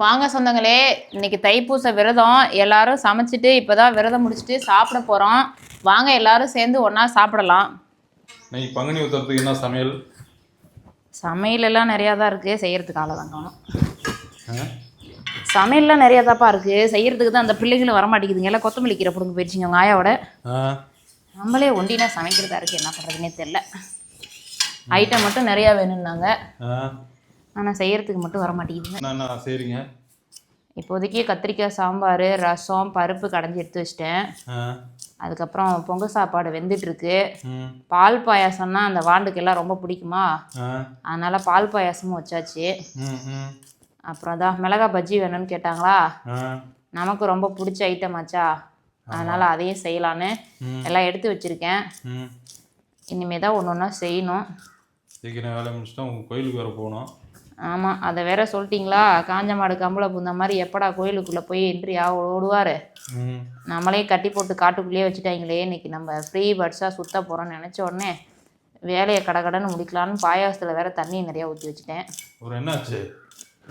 வாங்க சொந்தங்களே இன்னைக்கு தைப்பூச விரதம். எல்லாரும் சமைச்சிட்டு இப்போதான் விரதம் முடிச்சுட்டு சாப்பிட போகிறோம் வாங்க எல்லாரும் சேர்ந்து ஒன்றா சாப்பிடலாம். இன்னைக்கு பங்குனி உத்தரத்துக்கு என்ன சமையல்? சமையல் எல்லாம் நிறையா தான் இருக்குது செய்யறதுக்கு ஆளை தான் காணும். ஆ? சமையல்லாம் நிறையா தான்ப்பா இருக்குது செய்யறதுக்கு தான் அந்த பிள்ளைகளும் வர மாட்டேங்குதுங்க. எல்லாம் கொத்தமல்லி கீரை பிடுங்க போயிடுச்சுங்க உங்கள் ஆயாவோட? நம்மளே ஒண்டினா சமைக்கிறதா இருக்குது என்ன பண்ணுறதுனே தெரில ஐட்டம் மட்டும் நிறையா வேணும்னாங்க. ஆனால் செய்யறதுக்கு மட்டும் வர மாட்டேங்குதுங்க சரிங்க இப்போதைக்கு கத்திரிக்காய் சாம்பார் ரசம் பருப்பு கடைஞ்சி எடுத்து வச்சிட்டேன். அதுக்கப்புறம் பொங்கல் சாப்பாடு வெந்துட்டுருக்கு. பால் பாயாசம்னா அந்த வாண்டுக்கெல்லாம் ரொம்ப பிடிக்குமா? அதனால் பால் பாயாசமும் வச்சாச்சு. அப்புறம் அதான் மிளகா பஜ்ஜி வேணும்னு கேட்டாங்களா? நமக்கு ரொம்ப பிடிச்ச ஐட்டம் ஆச்சா? அதனால் அதையும் செய்யலான்னு. எல்லாம் எடுத்து வச்சுருக்கேன். இனிமே தான் ஒன்று ஒன்றா செய்யணும். சீக்கிரம் வேலையை முடிச்சுட்டா உங்கள் கோயிலுக்கு வேறு போகணும். ஆமாம் அதை வேற சொல்லிட்டீங்களா? காஞ்ச மாடு கம்பளை பூந்த மாதிரி எப்படா கோயிலுக்குள்ளே போய் என்ட்ரி ஆக ஓடுவார்? நம்மளே கட்டி போட்டு காட்டுக்குள்ளேயே வச்சுட்டாங்களே இன்னைக்கு நம்ம ஃப்ரீ பர்ட்ஸாக சுத்த போகிறோம்னு நினச்ச உடனே வேலையை கடகடன்னு முடிக்கலான்னு பாயாசத்தில் வேற தண்ணி நிறையா ஊற்றி வச்சுட்டேன். ஒரு என்னாச்சு?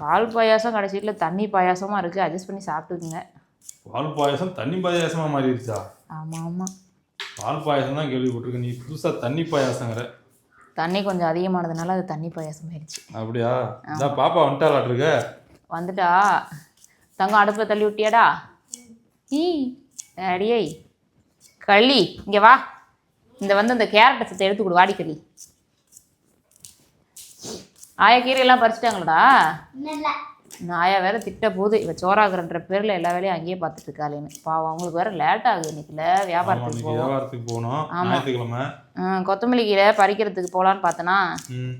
பால் பாயாசம் கடைசியில் தண்ணி பாயாசமாக இருக்குது அட்ஜஸ்ட் பண்ணி சாப்பிட்டுக்குங்க. பால் பாயாசம் தண்ணி பாயாசமாக மாறிடுச்சா? ஆமாம் ஆமாம் பால் பாயாசம் தான் கேள்விப்பட்டிருக்கேன். நீ புதுசாக தண்ணி பாயாசங்கிற தண்ணி கொஞ்சம் அதிகமானதுனால அது தண்ணி பாயாசம் ஆயிடுச்சு. அப்படியா? இதான் பாப்பா வந்துட்டாளாட்ருக்க வந்துட்டா. தங்கம் அடுப்பில் தள்ளி விட்டியாடா? ஈ அடியை களி இங்கே வா. இந்த வந்து இந்த கேரட்டை சத்தை எடுத்து கொடு வாடி களி ஆயா கீரையெல்லாம் பறிச்சிட்டாங்களாடா ஆயா வேற திட்ட போகுது இவ சோறாக்குறன்ற பேரில் எல்லா வேலையும் அங்கேயே பார்த்துட்டு இருக்காளேன்னு. பாவம் அவங்களுக்கு வேற லேட் ஆகுது இன்னைக்குல வியாபாரத்துக்கு வியாபாரத்துக்கு போகணும். ஞாயிற்றுக்கிழமை. கொத்தமல்லி கீரை பறிக்கிறதுக்கு போகலான்னு பார்த்தனா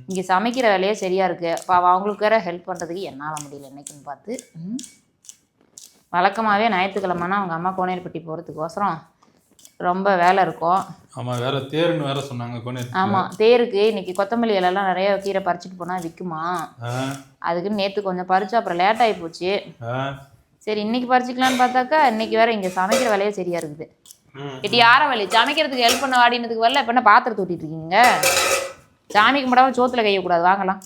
இங்கே சமைக்கிற வேலையே சரியாக இருக்குது பாவம் அவங்களுக்கு வேற ஹெல்ப் பண்ணுறதுக்கு என்னால் முடியல என்னைக்குன்னு பார்த்து. ம். வழக்கமாகவே ஞாயிற்றுக்கிழமைனா அவங்க அம்மா கோனேர்பட்டி போகிறதுக்கோசரம் ரொம்ப வேலை இருக்கும். ஆமாம் வேற தேர்னு வேற சொன்னாங்க ஆமாம் தேருக்கு இன்னைக்கு கொத்தமல்லி இலைலாம் நிறைய கீரை பறிச்சுட்டு போனால் விற்குமா அதுக்குன்னு நேற்று கொஞ்சம் பறிச்சு அப்புறம் லேட் ஆகி போச்சு. சரி இன்னைக்கு பறிச்சுக்கலான்னு பார்த்தாக்கா இன்னைக்கு வேற இங்கே சமைக்கிற வேலையே சரியாக இருக்குது. இட்டி யார வழி சமைக்கிறதுக்கு ஹெல்ப் பண்ண வாடினதுக்கு வரல இப்போ என்ன பாத்திரத்தை ஊட்டிட்டு இருக்கீங்க? சாமி கும்பிடாம சோத்துல கையக்கூடாது வாங்கலாம்.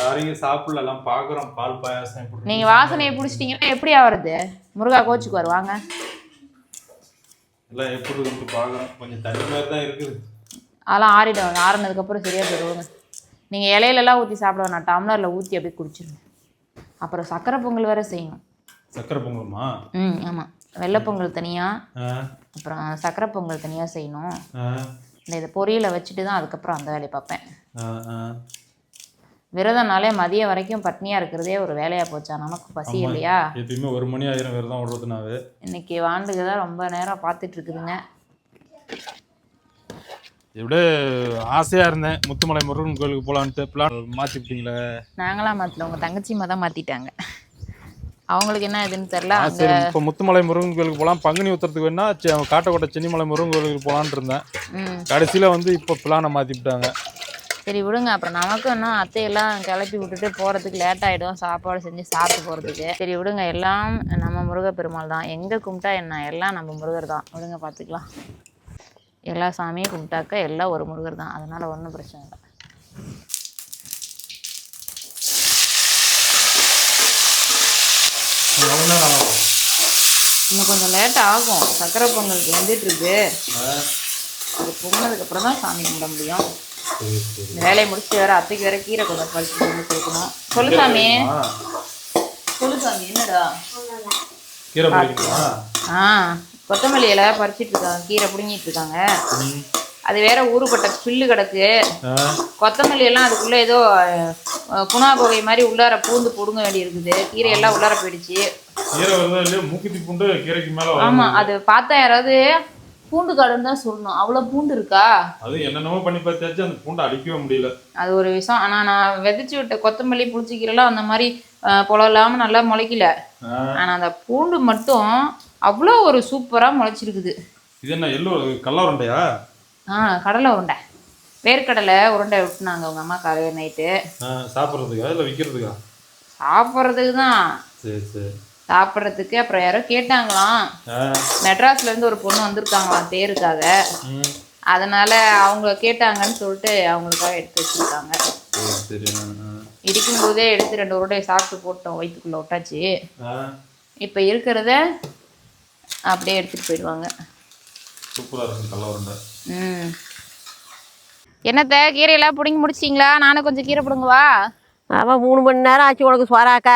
யாரையும் சாப்பிடல எல்லாம் பார்க்குறோம் பால் பாயாசம். நீங்க வாசனையை பிடிச்சிட்டீங்கன்னா எப்படி ஆவறது? முருகா கோச்சுக்குவார் வாங்க. எல்லாம் எப்படி இருக்குன்னு பார்க்குறோம் கொஞ்சம் தண்ணி மாதிரி தான் இருக்குது. அதெல்லாம் ஆறிடும் ஆறுனதுக்கப்புறம் சரியா போயிடுவாங்க. நீங்க இலையிலலாம் ஊற்றி சாப்பிட வேணாம் டம்ளரில் ஊற்றி அப்படியே குடிச்சிருங்க. அப்புறம் சக்கரை பொங்கல் வேற செய்யணும். சக்கரை பொங்கலுமா? ம் ஆமாம் வெள்ளை பொங்கல் தனியாக அப்புறம் சக்கரை பொங்கல் தனியாக செய்யணும். இந்த இதை பொரியலை வச்சுட்டு தான் அதுக்கப்புறம் அந்த வேலையை பார்ப்பேன். விரதம்னாலே மதியம் வரைக்கும் பட்னியாக இருக்கிறதே ஒரு வேலையாக போச்சா? நமக்கு பசி இல்லையா? எப்பயுமே ஒரு மணி ஆயிரம் வேறு தான் விடுறதுனாவே இன்னைக்கு வாண்டுக்கு தான் ரொம்ப நேரம் பார்த்துட்டு இருக்குதுங்க எப்படியே ஆசையாக இருந்தேன். முத்துமலை முருகன் கோயிலுக்கு போகலான்ட்டு பிளான் மாற்றிவிட்டீங்களே நாங்களாம் மாற்றல உங்கள் தங்கச்சிம்மா தான் மாற்றிட்டாங்க அவங்களுக்கு என்ன இதுன்னு தெரில அங்கே சரி இப்போ முத்துமலை முருகன் கோயிலுக்கு போகலாம் பங்குனி உத்தரத்துக்கு வேணா காட்டக்கோட்டை சென்னிமலை முருகன் கோயிலுக்கு போகலான்ட்டு இருந்தேன். கடைசியில் வந்து இப்போ பிளானை மாற்றிவிட்டாங்க சரி விடுங்க. அப்புறம் நமக்கும் இன்னும் அத்தையெல்லாம் கிளப்பி விட்டுட்டு போகிறதுக்கு லேட் ஆகிடும் சாப்பாடு செஞ்சு சாப்பிட்டு போகிறதுக்கு சரி விடுங்க. எல்லாம் நம்ம முருகப்பெருமாள் தான். எங்கே கும்பிட்டா என்ன? எல்லாம் நம்ம முருகர் தான். விடுங்க பார்த்துக்கலாம் எல்லா சாமியும் கும்பிட்டாக்கா எல்லாம் ஒரு முருகர் தான். அதனால் ஒன்றும் பிரச்சனை இல்லை. இன்னும் கொஞ்சம் லேட் ஆகும். சக்கரை பொங்கலுக்கு வந்துட்டு இருக்கு. அது பொங்கினதுக்கப்புறம் தான் சாமி கும்பிட முடியும். இந்த வேலையை முடிச்சுட்டு வேற அத்தைக்கு வேற கீரை கொஞ்சம் பறிச்சு கொண்டு கொடுக்கணும். சொல்லு சாமி. சொல்லு சாமி என்னடா? கீரை ஆ கொத்தமல்லி இலை பறிச்சிட்டு இருக்காங்க கீரை பிடுங்கிட்டு இருக்காங்க. அது வேற ஊறுபட்ட பில்லு கிடக்கு. கொத்தமல்லி எல்லாம் அதுக்குள்ள ஏதோ குணா கோவை மாதிரி உள்ளார பூந்து பிடுங்க வேண்டி இருக்குது கீரை எல்லாம் உள்ளார போயிடுச்சு. கீரை வருதா இல்லையா மூக்குத்தி பூண்டு கீரைக்கு மேலே ஆமா அது பார்த்தா யாராவது பூண்டு காடுன்னு தான் சொல்லணும். அவ்வளோ பூண்டு இருக்கா? அது என்னென்னமோ பண்ணி பார்த்தாச்சு அந்த பூண்டை அடிக்கவே முடியல. அது ஒரு விஷயம். ஆனால் நான் விதைச்சு விட்ட கொத்தமல்லி புளிச்சிக்கீரைலாம் அந்த மாதிரி இல்லாமல் நல்லா முளைக்கல. ஆனால் அந்த பூண்டு மட்டும் அவ்வளோ ஒரு சூப்பராக முளைச்சிருக்குது. இது என்ன எல்லோ கல்லா உருண்டையா? ஆ கடலை உருண்டை. வேர்க்கடலை உருண்டை விட்டுனாங்க உங்கள் அம்மா காலையில் நைட்டு சாப்பிட்றதுக்கா இல்லை விற்கிறதுக்கா சாப்பிட்றதுக்கு தான். சரி சரி. சாப்பிட்றதுக்கு அப்புறம் யாரோ கேட்டாங்களாம். மெட்ராஸ்ல இருந்து ஒரு பொண்ணு வந்திருக்காங்களாம் தேருக்காக ம். அதனால அவங்க கேட்டாங்கன்னு சொல்லிட்டு அவங்களுக்காக எடுத்து வச்சிருக்காங்க. இருக்கும் போதே எடுத்து ரெண்டு உருண்டை சாப்பிட்டு போட்டோம் வயிற்றுக்குள்ளே விட்டாச்சு இப்போ இருக்கிறத அப்படியே எடுத்துகிட்டு போயிடுவாங்க. ம். என்னத்த கீரையெல்லாம் பிடுங்கி முடிச்சிங்களா நானும் கொஞ்சம் கீரை பிடுங்குவா? அவன் மூணு மணி நேரம் ஆச்சு உனக்கு சோறாக்க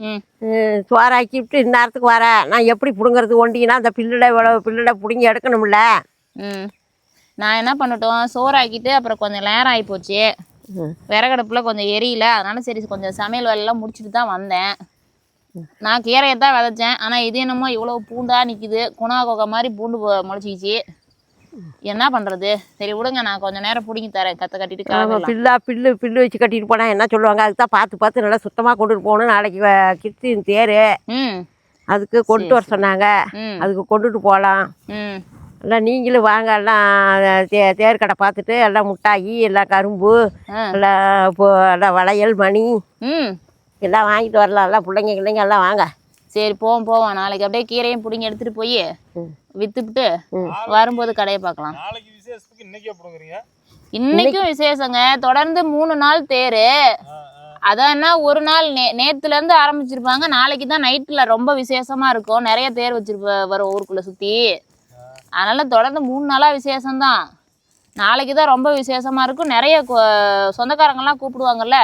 ம். ம், சோறாக்கிட்டு இந்நேரத்துக்கு வரேன் நான் எப்படி பிடுங்கிறது? ஒண்டிங்கன்னா அந்த பில்லுட இவ்வளோ பில்லுட பிடுங்கி எடுக்கணும்ல. ம். நான் என்ன பண்ணட்டும்? சோறாக்கிட்டு அப்புறம் கொஞ்சம் நேரம் ஆகிப்போச்சு. விறகடுப்பில் கொஞ்சம் எரியல. அதனால சரி கொஞ்சம் சமையல் வேலையெல்லாம் முடிச்சுட்டு தான் வந்தேன். நான் கீரையை தான் விதைச்சேன். ஆனால் இது என்னமோ இவ்வளோ பூண்டாக நிற்கிது குணா கொகை மாதிரி பூண்டு முளைச்சிக்கிச்சு. என்ன பண்ணுறது சரி விடுங்க நான் கொஞ்சம் நேரம் பிடிங்கி தரேன். கற்று கட்டிட்டு பில்லா பில்லு பில்லு வச்சு கட்டிட்டு போனால் என்ன சொல்லுவாங்க? அதுக்கு தான் பார்த்து பார்த்து நல்லா சுத்தமாக கொண்டுட்டு போகணும் நாளைக்கு கிறிஸ்டின் தேர். அதுக்கு கொண்டு வர சொன்னாங்க. அதுக்கு கொண்டுட்டு போகலாம். ம். எல்லாம் நீங்களும் வாங்க எல்லாம் தே தேர் கடை பார்த்துட்டு எல்லாம் முட்டாயி எல்லாம் கரும்பு. எல்லாம் இப்போ எல்லாம் வளையல் மணி. ம். எல்லாம் வாங்கிட்டு வரலாம். எல்லாம் பிள்ளைங்க கிள்ளைங்க எல்லாம் வாங்க. சரி போவோம் போவோம். நாளைக்கு அப்படியே கீரையும் பிடிங்கி எடுத்துகிட்டு போய். விற்றுப்பிட்டு வரும்போது கடையை பார்க்கலாம். நாளைக்கு விசேஷத்துக்கு இன்னைக்கே போடுங்கிறீங்க? இன்னைக்கும் விசேஷங்க. தொடர்ந்து மூணு நாள் தேரு. அதான் என்ன ஒரு நாள் நே நேத்துல இருந்து ஆரம்பிச்சிருப்பாங்க. நாளைக்கு தான் நைட்ல ரொம்ப விசேஷமா இருக்கும். நிறைய தேர் வச்சிருப்ப வரும் ஊருக்குள்ள சுத்தி. அதனால தொடர்ந்து மூணு நாளா விசேஷம்தான். நாளைக்கு தான் ரொம்ப விசேஷமா இருக்கும். நிறைய சொந்தக்காரங்கெல்லாம் கூப்பிடுவாங்கல்ல.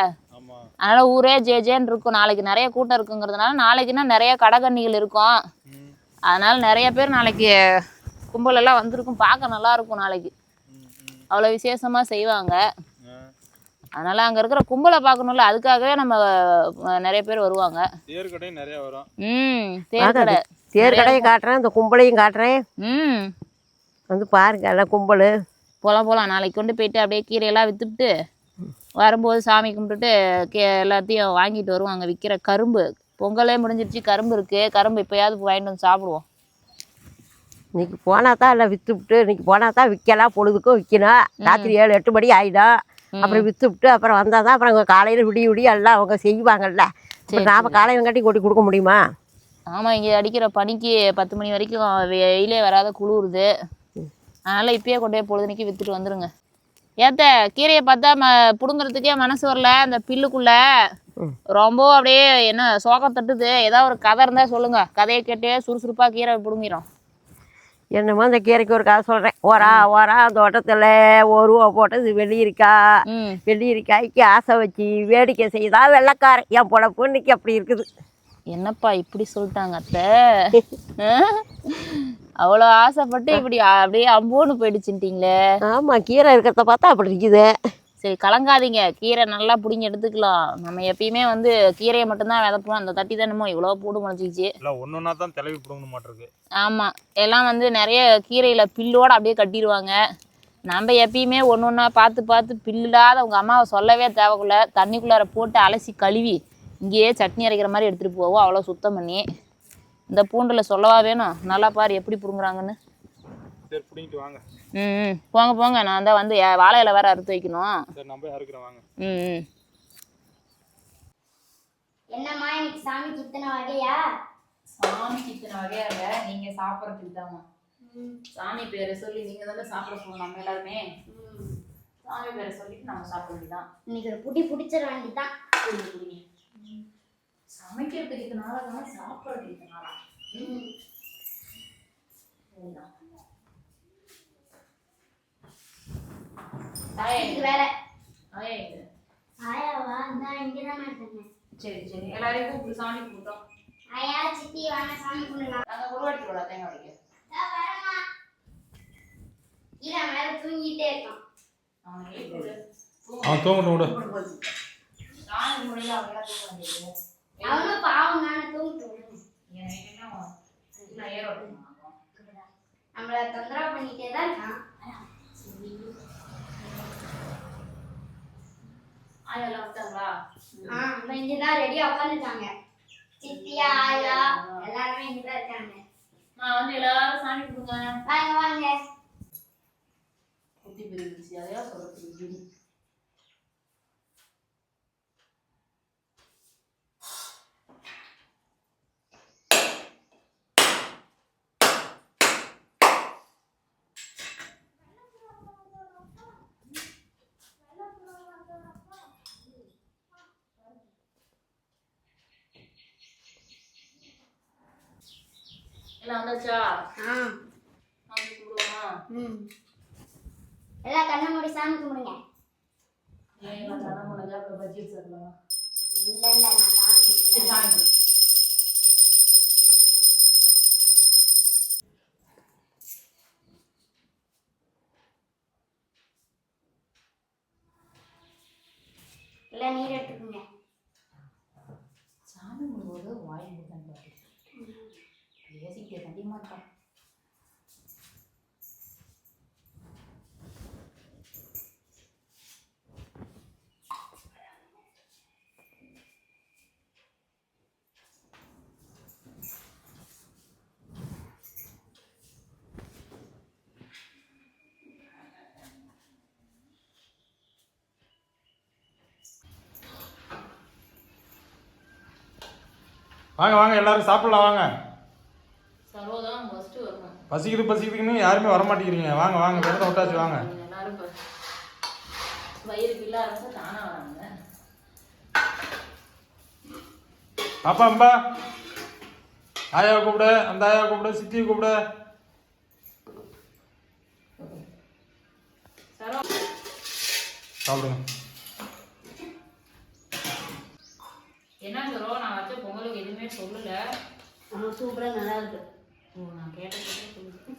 அதனால ஊரே ஜே ஜேன்னு இருக்கும். நாளைக்கு நிறைய கூட்டம் இருக்குங்கிறதுனால நாளைக்குன்னா நிறைய கடைக்கண்ணிகள் இருக்கும். அதனால நிறைய பேர் நாளைக்கு கும்பல் எல்லாம் வந்திருக்கும். பார்க்க நல்லா இருக்கும் நாளைக்கு. அவ்வளோ விசேஷமா செய்வாங்க. அதனால அங்க இருக்கிற கும்பலை பார்க்கணும்ல அதுக்காகவே நம்ம நிறைய பேர் வருவாங்க. தேர் கடையும் நிறையா வரும். ம் தேர் கடை. தேர் கடையும் காட்டுறேன் இந்த கும்பலையும் காட்டுறேன். ம். வந்து பாருங்க எல்லாம் கும்பல். போகலாம் போகலாம் நாளைக்கு கொண்டு போயிட்டு அப்படியே கீரையெல்லாம் விற்றுட்டு வரும்போது சாமி கும்பிட்டுட்டு கே எல்லாத்தையும் வாங்கிட்டு வருவாங்க விற்கிற கரும்பு. பொங்கலே முடிஞ்சிருச்சு கரும்பு இருக்குது கரும்பு இப்போயாவது வாங்கிட்டு வந்து சாப்பிடுவோம். இன்னைக்கு போனால் தான் எல்லாம் விற்றுவிட்டு இன்னைக்கு போனால் தான் விற்கலாம் பொழுதுக்கும் விற்கணும். ராத்திரி ஏழு எட்டு மணி ஆகிடும் அப்புறம் விற்றுவிட்டு அப்புறம் வந்தால் தான் அப்புறம் காலையில் விடிய விடிய எல்லாம் அவங்க செய்வாங்கல்ல. இப்போ நாம் காலையில் கட்டி கொட்டி கொடுக்க முடியுமா? ஆமாம் இங்கே அடிக்கிற பனிக்கு பத்து மணி வரைக்கும் வெயிலே வராத குளிருது. அதனால் இப்பயே கொண்டு போய் பொழுதுனைக்கு விற்றுட்டு வந்துடுங்க ஏத்த கீரையை பார்த்தா ம பிடுங்குறதுக்கே மனசு வரல அந்த பில்லுக்குள்ள. ரொம்ப அப்படியே என்ன சோகம் தட்டுது. ஏதாவது ஒரு கதை இருந்தால் சொல்லுங்கள் கதையை கேட்டே சுறுசுறுப்பாக கீரை பிடுங்கிடும் என்னமோ அந்த கீரைக்கு ஒரு கதை சொல்கிறேன் ஓரா ஓரா தோட்டத்தில் ஒரு ரூபா போட்டது வெள்ளியிருக்கா. ம். வெள்ளியிருக்காய்க்கு ஆசை வச்சு வேடிக்கை செய்தா வெள்ளைக்காரன். என் பொழப்பு இன்னைக்கு அப்படி இருக்குது. என்னப்பா இப்படி சொல்லிட்டாங்க அத்தை? அவ்வளோ ஆசைப்பட்டு இப்படி அப்படியே அம்போன்னு போயிடுச்சுட்டிங்களே ஆமாம் கீரை இருக்கிறத பார்த்தா அப்படி இருக்குது. சரி கலங்காதீங்க. கீரை நல்லா பிடிங்கி எடுத்துக்கலாம். நம்ம எப்பயுமே வந்து கீரையை மட்டும்தான் விதப்போம். அந்த தட்டி தானமோ இவ்வளோ பூண்டு முளைச்சிச்சு இல்லை ஒன்று ஒன்றா தான் தலைவி பிடுங்கணும் மாட்டிருக்கு. ஆமாம் எல்லாம் வந்து நிறைய கீரையில் பில்லோட அப்படியே கட்டிடுவாங்க. நம்ம எப்பயுமே ஒன்று ஒன்றா பார்த்து பார்த்து பில்லில்லாத உங்கள் அம்மாவை சொல்லவே தேவைக்குள்ள தண்ணிக்குள்ளார போட்டு அலசி கழுவி இங்கேயே சட்னி அரைக்கிற மாதிரி எடுத்துகிட்டு போவோம். அவ்வளோ சுத்தம் பண்ணி. இந்த பூண்டில் சொல்லவா வேணும்? நல்லா பாரு எப்படி பிடுங்குறாங்கன்னு. சரி பிடிங்கிட்டு வாங்க. ம் போங்க போங்க. நான் தான் வந்து வாழை இலை வேற அறுத்து வைக்கணும். சரி நான் போய் அறுக்கிறேன் வாங்க. ம் என்னம்மா இன்னைக்கு சாமிக்கு இத்தனை வகையா? சாமிக்கு இத்தனை வகையா இல்லை நீங்க சாப்பிட்றதுக்கு தாம்மா சாமி பேரை சொல்லி நீங்க தானே சாப்பிட சொல்லணும் நம்ம எல்லாருமே. சாமி பேரை சொல்லிட்டு நம்ம சாப்பிட வேண்டியதான் இன்னைக்கு ஒரு புடி பிடிச்சிட வேண்டியதான் சமைக்கிறதுக்கு இத்தனால தான் சாப்பிட்றதுக்கு இத்தனாலா சரிதான். ஆயா இதுக்கு இந்த இங்கதான் இருக்கேன். சரி சரி. எல்லாரையும் சாமி கூப்பிட்டோம் ஆயா சித்தி வாங்க சாமி கும்பிடலாம் நாங்கள் உருவாட்டி விட தேங்காய் உடைக்க வரமா இல்ல மேல தூங்கிட்டே இருக்கான். அவனை தூங்கணும் விடு. வேண்டியது. அவனும் பாவம் தானே தூங்கிட்டு நான் நம்மள தொந்தரவு பண்ணிட்டே தான் இருக்கான். ஆயெல்லாம் விட்டாங்களா ஆ. அவன் இங்கதான் ரெடியா உட்காந்துருக்காங்க சித்தியா ஆயா எல்லாருமே இங்கதான் இருக்காங்க. நான் வந்து எல்லாரும் சாமி கொடுங்க வாங்க வாங்க. குட்டி அதையா சொல்றது? எல்லாம் வந்தாச்சா? ஆ. வாங்கி கூடுவோமா ம். எல்லாம் கண்ணை மூடி சாமி கும்பிடுங்க. ஏன் தலை முடிஞ்சா அப்புறம் பஜ்ஜி வச்சிடலாம் இல்ல இல்ல நான் வாங்க வாங்க எல்லாரும் சாப்பிடலாம் வாங்க. பசிக்குது பசிக்குதுன்னு யாருமே வர மாட்டேங்கிறீங்க வாங்க வாங்க. விரதம் விட்டாச்சு வாங்க பாப்பா அம்பா ஆயாவை கூப்பிடு அந்த ஆயாவை கூப்பிடு சித்தியை கூப்பிடு. சாப்பிடுங்க. என்ன சரோ நான் வச்ச பொங்கலுக்கு எதுவுமே சொல்லல. ஆ சூப்பராக நல்லா இருக்கு ஓ நான் கேட்ட கேட்டே சொல்லுது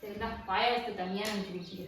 சரிதான் பாயாசத்துக்கு தனியாக நினச்சி